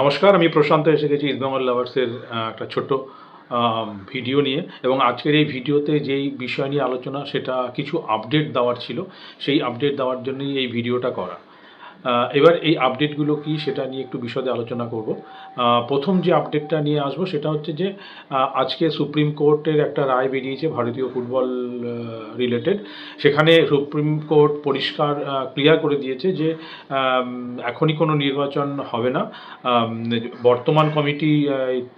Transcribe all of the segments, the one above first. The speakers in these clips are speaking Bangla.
নমস্কার, আমি প্রশান্ত এসে গেছি ইস্টবেঙ্গল লাভার্সের একটা ছোট্ট ভিডিও নিয়ে। এবং আজকের এই ভিডিওতে যেই বিষয় নিয়ে আলোচনা, সেটা কিছু আপডেট দেওয়ার ছিল। সেই আপডেট দেওয়ার জন্যই এই ভিডিওটা করা। এবার এই আপডেটগুলো কি সেটা নিয়ে একটু বিশদে আলোচনা করব। প্রথম যে আপডেটটা নিয়ে আসব সেটা হচ্ছে যে আজকে সুপ্রিম কোর্টের একটা রায় বেরিয়েছে ভারতীয় ফুটবল রিলেটেড সেখানে সুপ্রিম কোর্ট পরিষ্কার ক্লিয়ার করে দিয়েছে যে এখনই কোনো নির্বাচন হবে না। বর্তমান কমিটি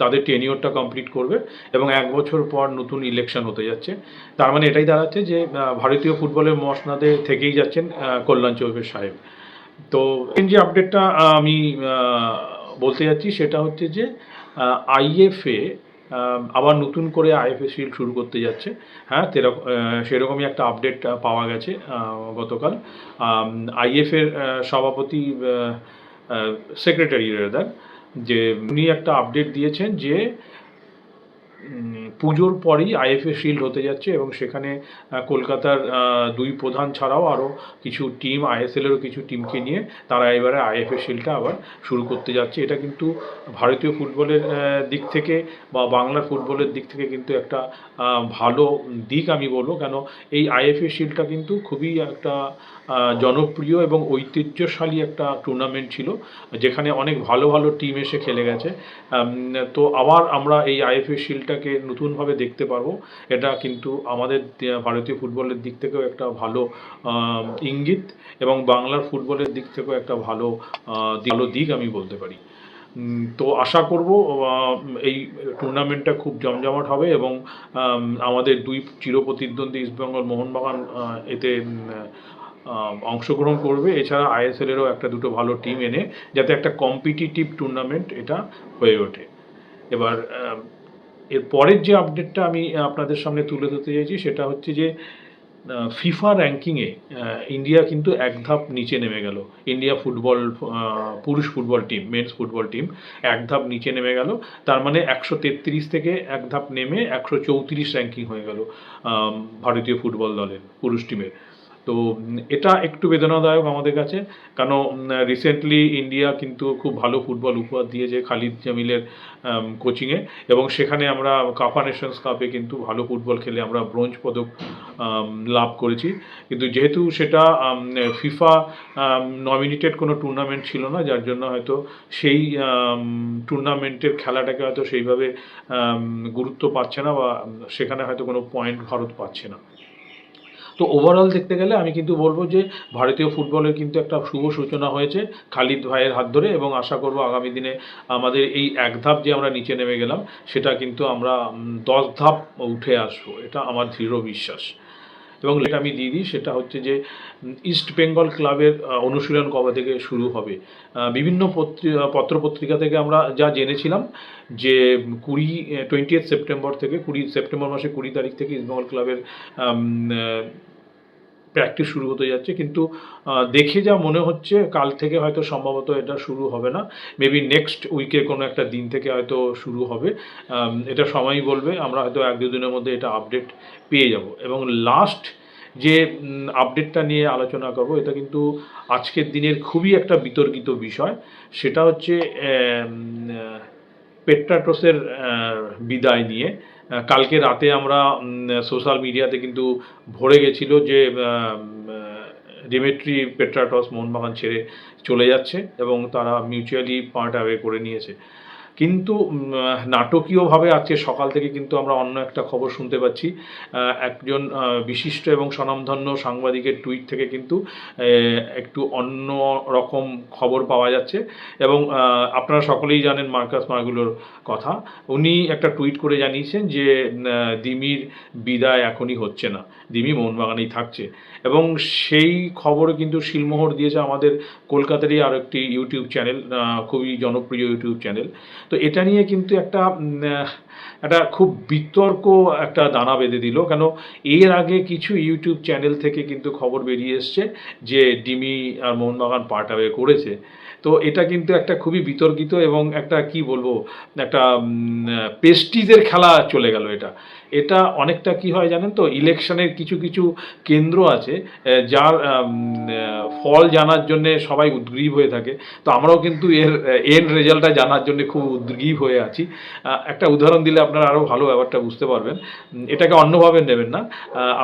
তাদের টেনিওরটা কমপ্লিট করবে এবং এক বছর পর নতুন ইলেকশন হতে যাচ্ছে। তার মানে এটাই দাঁড়াচ্ছে যে ভারতীয় ফুটবলের মসনাদে থেকেই যাচ্ছেন কল্যাণ চৌবের সাহেব। তো যে আপডেটটা আমি বলতে যাচ্ছি সেটা হচ্ছে যে আইএফএ আবার নতুন করে আইএফএ শিল্ড শুরু করতে যাচ্ছে। হ্যাঁ সেরকমই একটা আপডেট পাওয়া গেছে গতকাল। আইএফের সভাপতি সেক্রেটারি রেদার যে উনি একটা আপডেট দিয়েছেন যে পুজোর পরেই আইএফএ শিল্ড হতে যাচ্ছে এবং সেখানে কলকাতার দুই প্রধান ছাড়াও আরও কিছু টিম আইএসএলেরও কিছু টিমকে নিয়ে তারা এবারে আইএফএ শিল্ডটা আবার শুরু করতে যাচ্ছে। এটা কিন্তু ভারতীয় ফুটবলের দিক থেকে বা বাংলার ফুটবলের দিক থেকে কিন্তু একটা ভালো দিক আমি বলব। কেন এই আইএফএ শিল্ডটা কিন্তু খুবই একটা জনপ্রিয় এবং ঐতিহ্যশালী একটা টুর্নামেন্ট ছিল, যেখানে অনেক ভালো ভালো টিম এসে খেলে গেছে। তো আবার আমরা এই আইএফএ শিল্ডটাকে নতুনভাবে দেখতে পারব। এটা কিন্তু আমাদের ভারতীয় ফুটবলের দিক থেকেও একটা ভালো ইঙ্গিত এবং বাংলার ফুটবলের দিক থেকেও একটা ভালো ভালো দিক আমি বলতে পারি। তো আশা করব এই টুর্নামেন্টটা খুব জমজমাট হবে এবং আমাদের দুই চিরপ্রতিদ্বন্দ্বী ইস্টবেঙ্গল মোহনবাগান এতে অংশগ্রহণ করবে। এছাড়া আইএসএলেরও একটা দুটো ভালো টিম এনে, যাতে একটা কম্পিটিটিভ টুর্নামেন্ট এটা হয়ে ওঠে। এবার এর পরের যে আপডেটটা আমি আপনাদের সামনে তুলে ধরতে চাইছি, সেটা হচ্ছে যে ফিফা র্যাঙ্কিংয়ে ইন্ডিয়া কিন্তু এক ধাপ নিচে নেমে গেল। ইন্ডিয়া ফুটবল পুরুষ football team men's football team এক ধাপ নিচে নেমে গেল। তার মানে একশো তেত্রিশ থেকে এক ধাপ নেমে একশো চৌত্রিশ র্যাঙ্কিং হয়ে গেল ভারতীয় ফুটবল দলের, পুরুষ টিমের তো এটা একটু বেদনাদায়ক আমাদের কাছে কারণ রিসেন্টলি ইন্ডিয়া কিন্তু খুব ভালো ফুটবল উপহার দিয়েছে খালিদ জামিলের কোচিংয়ে এবং সেখানে আমরা কাপা নেশনস কাপে কিন্তু ভালো ফুটবল খেলে আমরা ব্রোঞ্জ পদক লাভ করেছি। কিন্তু যেহেতু সেটা ফিফা নমিনেটেড কোনো টুর্নামেন্ট ছিল না, যার জন্য হয়তো সেই টুর্নামেন্টের খেলাটাকে হয়তো সেইভাবে গুরুত্ব পাচ্ছে না বা সেখানে হয়তো কোনো পয়েন্ট ভারত পাচ্ছে না। তো ওভারঅল দেখতে গেলে আমি কিন্তু বলব যে ভারতীয় ফুটবলের কিন্তু একটা শুভ সূচনা হয়েছে খালিদ ভাইয়ের হাত ধরে এবং আশা করব আগামী দিনে আমাদের এই এক ধাপ যে আমরা নিচে নেমে গেলাম সেটা কিন্তু আমরা দশ ধাপ উঠে আসব। এটা আমার দৃঢ় বিশ্বাস। এবং এটা আমি দিয়ে দিই, সেটা হচ্ছে যে ইস্ট বেঙ্গল ক্লাবের অনুশীলন কবে থেকে শুরু হবে? বিভিন্ন পত্রি- পত্রপত্রিকা থেকে আমরা যা জেনেছিলাম যে, কুড়ি টোয়েন্টি সেপ্টেম্বর থেকে, কুড়ি সেপ্টেম্বর মাসে কুড়ি তারিখ থেকে ইস্ট বেঙ্গল ক্লাবের প্র্যাকটিস শুরু হতে যাচ্ছে, কিন্তু দেখে যা মনে হচ্ছে, কাল থেকে হয়তো সম্ভবত এটা শুরু হবে না। মেবি নেক্সট উইকে কোনো একটা দিন থেকে হয়তো শুরু হবে। এটা সময়ই বলবে, আমরা হয়তো এক দুদিনের মধ্যে এটা আপডেট পেয়ে যাব। এবং লাস্ট যে আপডেটটা নিয়ে আলোচনা করব, এটা কিন্তু আজকের দিনের খুবই একটা বিতর্কিত বিষয়। সেটা হচ্ছে পেট্রাটোসের বিদায় নিয়ে। কালকে রাতে আমরা সোশ্যাল মিডিয়াতে কিন্তু ভরে গেছিল যে ডিমেট্রি পেট্রাটস মোহনবাগান ছেড়ে চলে যাচ্ছে এবং তারা মিউচুয়ালি পার্ট অ্যাওয়ে করে নিয়েছে। কিন্তু নাটকীয়ভাবে আজকে সকাল থেকে কিন্তু আমরা অন্য একটা খবর শুনতে পাচ্ছি। একজন বিশিষ্ট এবং স্বনামধন্য সাংবাদিকের টুইট থেকে কিন্তু একটু অন্য রকম খবর পাওয়া যাচ্ছে। এবং আপনারা সকলেই জানেন মার্কাস মার্গুলোর কথা। উনি একটা টুইট করে জানিয়েছেন যে দিমির বিদায় এখনই হচ্ছে না। দিমি মোহনবাগানেই থাকছে। এবং সেই খবর কিন্তু শিলমোহর দিয়েছে আমাদের কলকাতারই আরও একটি ইউটিউব চ্যানেল খুবই জনপ্রিয় ইউটিউব চ্যানেল। তো এটা নিয়ে কিন্তু একটা একটা খুব বিতর্ক একটা দানা বেঁধে দিল। কেন? এর আগে কিছু ইউটিউব চ্যানেল থেকে কিন্তু খবর বেরিয়ে এসছে যে ডিমি আর মোহনবাগান পার্ট করেছে। তো এটা কিন্তু একটা খুবই বিতর্কিত এবং একটা, কি বলব, একটা পেস্টিজের খেলা চলে গেল এটা। এটা অনেকটা কি হয় জানেন তো? ইলেকশনের কিছু কিছু কেন্দ্র আছে যার ফল জানার জন্য সবাই উদ্গ্রীব হয়ে থাকে। তো আমরাও কিন্তু এর এন্ড রেজাল্টটা জানার জন্য খুব উদ্গ্রীব হয়ে আছি। একটা উদাহরণ দিলে আপনারা আরও ভালো ব্যাপারটা বুঝতে পারবেন। এটাকে অন্যভাবে নেবেন না।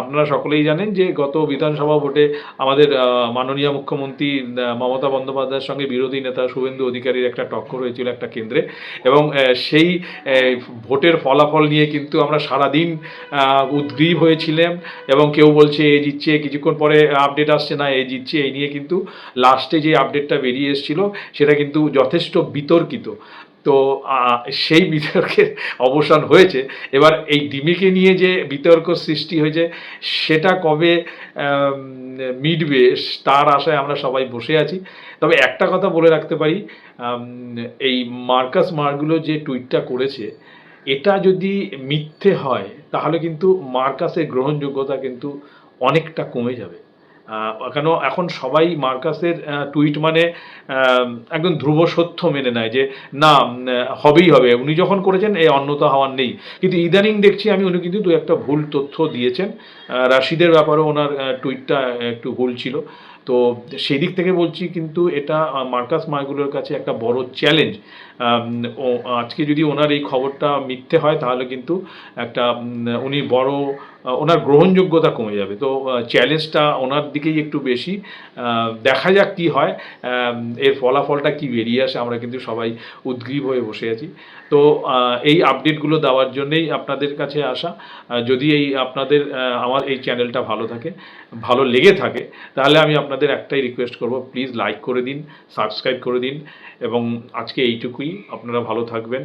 আপনারা সকলেই জানেন যে গত বিধানসভা ভোটে আমাদের মাননীয় মুখ্যমন্ত্রী মমতা বন্দ্যোপাধ্যায়ের সঙ্গে বিরোধী নেতা শুভেন্দু অধিকারীর একটা টক্কর হয়েছিল একটা কেন্দ্রে। এবং সেই ভোটের ফলাফল নিয়ে কিন্তু আমরা সারাদিন উদ্গ্রীব হয়েছিলাম এবং কেউ বলছে, এ জিতছে। কিছুক্ষণ পরে আপডেট আসছে, না, এ জিতছে। এই নিয়ে কিন্তু লাস্টে যে আপডেটটা বেরিয়ে এসেছিল, সেটা কিন্তু যথেষ্ট বিতর্কিত। তো সেই বিতর্কের অবসান হয়েছে। এবার এই ডিমিকে নিয়ে যে বিতর্ক সৃষ্টি হয়েছে, সেটা কবে মিটবে, তার আশায় আমরা সবাই বসে আছি। তবে একটা কথা বলে রাখতে পারি এই মার্কাস মার্গুলো যে টুইটটা করেছে এটা যদি মিথ্যে হয়, তাহলে কিন্তু মার্কাসের গ্রহণযোগ্যতা কিন্তু অনেকটা কমে যাবে। কেন এখন সবাই মার্কাসের টুইট মানে একদম ধ্রুব সত্য মেনে নেয় যে, না হবেই হবে। উনি যখন করেছেন এই অন্যতা হওয়ার নেই। কিন্তু ইদানিং দেখছি আমি, উনি কিন্তু দু একটা ভুল তথ্য দিয়েছেন। রাশিদের ব্যাপারেও ওনার টুইটটা একটু ভুল ছিল। তো সেই দিক থেকে বলছি কিন্তু এটা মার্কাস মার্গুলোর কাছে একটা বড় চ্যালেঞ্জ আজকে যদি ওনার এই খবরটা মিথ্যে হয়, তাহলে কিন্তু একটা উনি বড় ওনার গ্রহণযোগ্যতা কমে যাবে। তো চ্যালেঞ্জটা ওনার দিকেই একটু বেশি। দেখা যাক কি হয়। এর ফলাফলটা কি বেরিয়ে আসে, আমরা কিন্তু সবাই উদ্গ্রীব হয়ে বসে আছি। তো এই আপডেটগুলো দেওয়ার জন্যেই আপনাদের কাছে আসা। যদি এই আপনাদের আমার এই চ্যানেলটা ভালো থাকে, ভালো লেগে থাকে, তাহলে আমি আপনাদের একটাই রিকোয়েস্ট করব প্লিজ লাইক করে দিন সাবস্ক্রাইব করে দিন এবং আজকে এইটুকুই। আপনারা ভালো থাকবেন।